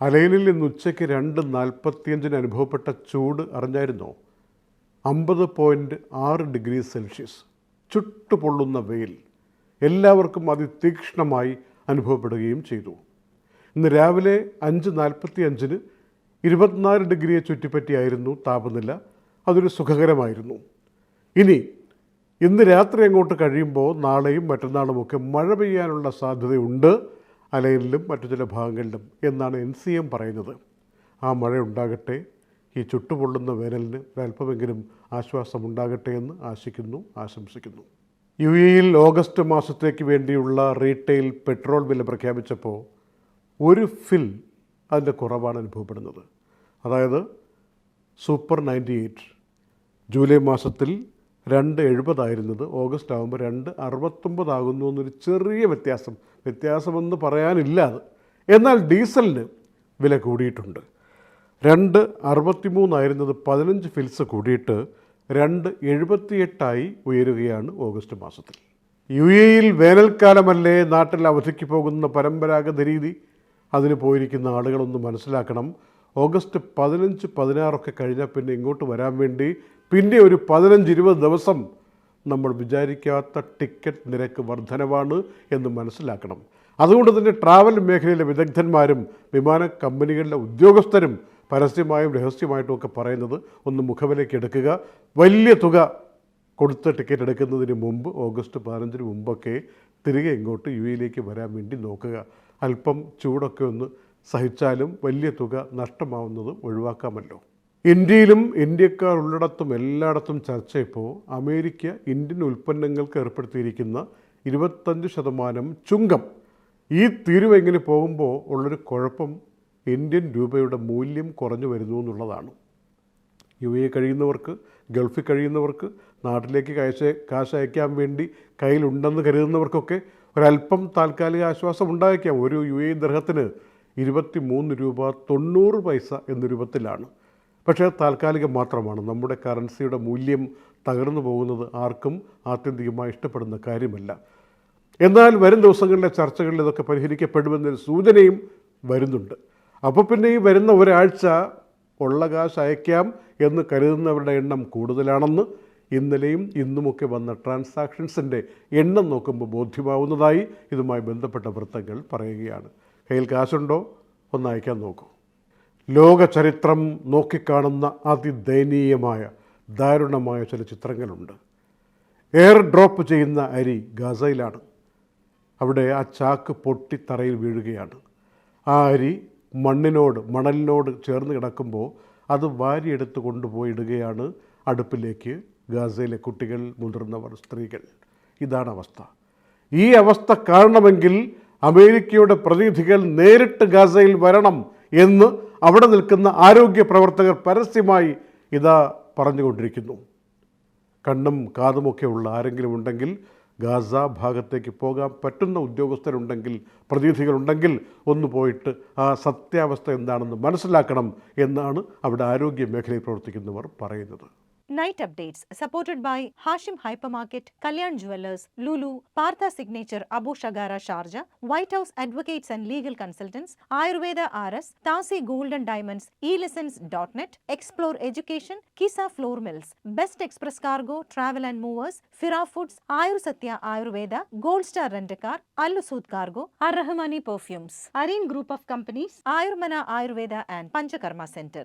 അലൈനിൽ ഇന്ന് ഉച്ചയ്ക്ക് രണ്ട് നാൽപ്പത്തിയഞ്ചിന് അനുഭവപ്പെട്ട ചൂട് അറിഞ്ഞായിരുന്നോ? അമ്പത് പോയിന്റ് ആറ് ഡിഗ്രി സെൽഷ്യസ്. ചുട്ടുപൊള്ളുന്ന വെയിൽ. എല്ലാവർക്കും അതിതീക്ഷ്ണമായി അനുഭവപ്പെടുകയും ചെയ്തു. ഇന്ന് രാവിലെ അഞ്ച് നാൽപ്പത്തി അഞ്ചിന് ഇരുപത്തിനാല് ഡിഗ്രിയെ ചുറ്റിപ്പറ്റിയായിരുന്നു താപനില. അതൊരു സുഖകരമായിരുന്നു. ഇനി ഇന്ന് രാത്രി അങ്ങോട്ട് കഴിയുമ്പോൾ നാളെയും മറ്റന്നാളുമൊക്കെ മഴ പെയ്യാനുള്ള സാധ്യതയുണ്ട്. അലയിലും മറ്റു ചില ഭാഗങ്ങളിലും എന്നാണ് എൻ സി എം പറയുന്നത്. ആ മഴ ഉണ്ടാകട്ടെ ഈ ചുട്ടുപൊള്ളുന്ന വേനലിന് ഒരല്പമെങ്കിലും ആശ്വാസമുണ്ടാകട്ടെ എന്ന് ആശിക്കുന്നു ആശംസിക്കുന്നു. യു എയിൽ ഓഗസ്റ്റ് മാസത്തേക്ക് വേണ്ടിയുള്ള റീറ്റെയിൽ പെട്രോൾ വില പ്രഖ്യാപിച്ചപ്പോൾ ഒരു ഫിൽ അതിന്റെ കുറവാണ് അനുഭവപ്പെടുന്നത്. അതായത് സൂപ്പർ നയന്റി എയ്റ്റ് ജൂലൈ മാസത്തിൽ രണ്ട് എഴുപതായിരുന്നത്. ഓഗസ്റ്റ് ആകുമ്പോൾ രണ്ട് അറുപത്തൊമ്പതാകുന്നു എന്നൊരു ചെറിയ വ്യത്യാസം. വ്യത്യാസമെന്ന് പറയാനില്ല അത്. എന്നാൽ ഡീസലിന് വില കൂടിയിട്ടുണ്ട്. രണ്ട് അറുപത്തിമൂന്നായിരുന്നത് പതിനഞ്ച് ഫിൽസ് കൂടിയിട്ട് രണ്ട് എഴുപത്തിയെട്ടായി ഉയരുകയാണ് ഓഗസ്റ്റ് മാസത്തിൽ. യു എയിൽ വേനൽക്കാലമല്ലേ നാട്ടിൽ അവധിക്ക് പോകുന്ന പരമ്പരാഗത രീതി? അതിന് പോയിരിക്കുന്ന ആളുകളൊന്ന് മനസ്സിലാക്കണം. ഓഗസ്റ്റ് പതിനഞ്ച് പതിനാറൊക്കെ കഴിഞ്ഞാൽ പിന്നെ ഇങ്ങോട്ട് വരാൻ വേണ്ടി പിന്നെ ഒരു പതിനഞ്ച് ഇരുപത് ദിവസം നമ്മൾ വിചാരിക്കാത്ത ടിക്കറ്റ് നിരക്ക് വർധനവാണ് എന്ന് മനസ്സിലാക്കണം. അതുകൊണ്ട് തന്നെ ട്രാവൽ മേഖലയിലെ വിദഗ്ധന്മാരും വിമാന കമ്പനികളിലെ ഉദ്യോഗസ്ഥരും പരസ്യമായും രഹസ്യമായിട്ടും ഒക്കെ പറയുന്നത് ഒന്ന് മുഖവിലേക്ക് എടുക്കുക. വലിയ തുക കൊടുത്ത ടിക്കറ്റ് എടുക്കുന്നതിന് മുമ്പ് ഓഗസ്റ്റ് പതിനഞ്ചിന് മുമ്പൊക്കെ തിരികെ ഇങ്ങോട്ട് യു എയിലേക്ക് വരാൻ വേണ്ടി നോക്കുക. അല്പം ചൂടൊക്കെ ഒന്ന് സഹിച്ചാലും വലിയ തുക നഷ്ടമാവുന്നത് ഒഴിവാക്കാമല്ലോ. ഇന്ത്യയിലും ഇന്ത്യക്കാർ ഉള്ളിടത്തും എല്ലായിടത്തും ചർച്ച ഇപ്പോൾ അമേരിക്ക ഇന്ത്യൻ ഉൽപ്പന്നങ്ങൾക്ക് ഏർപ്പെടുത്തിയിരിക്കുന്ന ഇരുപത്തഞ്ച് ശതമാനം ചുങ്കം. ഈ തീരുവ ഇങ്ങനെ പോകുമ്പോൾ ഉള്ളൊരു കുഴപ്പം ഇന്ത്യൻ രൂപയുടെ മൂല്യം കുറഞ്ഞു വരുന്നു എന്നുള്ളതാണ്. യു എ കഴിയുന്നവർക്ക് ഗൾഫിൽ കഴിയുന്നവർക്ക് നാട്ടിലേക്ക് കാശ് കാശ് അയക്കാൻ വേണ്ടി കയ്യിലുണ്ടെന്ന് കരുതുന്നവർക്കൊക്കെ ഒരല്പം താൽക്കാലിക ആശ്വാസം ഉണ്ടായേക്കാം. ഒരു യു എ ദർഹത്തിന് ഇരുപത്തി മൂന്ന് രൂപ തൊണ്ണൂറ് പൈസ എന്ന രൂപത്തിലാണ്. പക്ഷേ താൽക്കാലികം മാത്രമാണ്. നമ്മുടെ കറൻസിയുടെ മൂല്യം തകർന്നു പോകുന്നത് ആർക്കും ആത്യന്തികമായി ഇഷ്ടപ്പെടുന്ന കാര്യമല്ല. എന്നാൽ വരും ദിവസങ്ങളിലെ ചർച്ചകളിൽ ഇതൊക്കെ പരിഹരിക്കപ്പെടുമെന്നൊരു സൂചനയും വരുന്നുണ്ട്. അപ്പോൾ പിന്നെ ഈ വരുന്ന ഒരാഴ്ച ഉള്ള കാശ് അയക്കാം എന്ന് കരുതുന്നവരുടെ എണ്ണം കൂടുതലാണെന്ന് ഇന്നലെയും ഇന്നുമൊക്കെ വന്ന ട്രാൻസാക്ഷൻസിന്റെ എണ്ണം നോക്കുമ്പോൾ ബോധ്യമാവുന്നതായി ഇതുമായി ബന്ധപ്പെട്ട വൃത്തങ്ങൾ പറയുകയാണ്. കയ്യിൽ കാശുണ്ടോ? ഒന്ന് അയക്കാൻ നോക്കൂ. ലോക ചരിത്രം നോക്കിക്കാണുന്ന അതിദയനീയമായ ദാരുണമായ ചില ചിത്രങ്ങളുണ്ട്. എയർ ഡ്രോപ്പ് ചെയ്യുന്ന അരി ഗസയിലാണ്. അവിടെ ആ ചാക്ക് പൊട്ടി തറയിൽ വീഴുകയാണ്. ആ അരി മണ്ണിനോട് മണലിനോട് ചേർന്ന് കിടക്കുമ്പോൾ അത് വാരിയെടുത്ത് കൊണ്ടുപോയി ഇടുകയാണ് അടുപ്പിലേക്ക് ഗാസയിലെ കുട്ടികൾ മുതിർന്നവർ സ്ത്രീകൾ. ഇതാണ് അവസ്ഥ. ഈ അവസ്ഥ കാണണമെങ്കിൽ അമേരിക്കയുടെ പ്രതിനിധികൾ നേരിട്ട് ഗാസയിൽ വരണം എന്ന് അവിടെ നിൽക്കുന്ന ആരോഗ്യ പ്രവർത്തകർ പരസ്യമായി ഇതാ പറഞ്ഞുകൊണ്ടിരിക്കുന്നു. കണ്ണും കാതുമൊക്കെ ഉള്ള ആരെങ്കിലും ഉണ്ടെങ്കിൽ ഗാസ ഭാഗത്തേക്ക് പോകാൻ പറ്റുന്ന ഉദ്യോഗസ്ഥരുണ്ടെങ്കിൽ പ്രതിനിധികളുണ്ടെങ്കിൽ ഒന്ന് പോയിട്ട് ആ സത്യാവസ്ഥ എന്താണെന്ന് മനസ്സിലാക്കണം എന്നാണ് അവിടെ ആരോഗ്യ മേഖലയിൽ പ്രവർത്തിക്കുന്നവർ പറയുന്നത്. Night updates supported by Hashim Hypermarket, Kalyan Jewelers, Lulu, Partha Signature, Abu Shagara Sharjah, White House Advocates and Legal Consultants, Ayurveda RS, Tasi Gold and Diamonds, eLessons.net, Explore Education, Kisa Floor Mills, Best Express Cargo, Travel and Movers, Fira Foods, Ayur Ayurveda, Gold Star Rent a Car, Al Sud Cargo, Ar Rahmani Perfumes, Areen Group of Companies, Ayurmana Ayurveda and Panchakarma Center.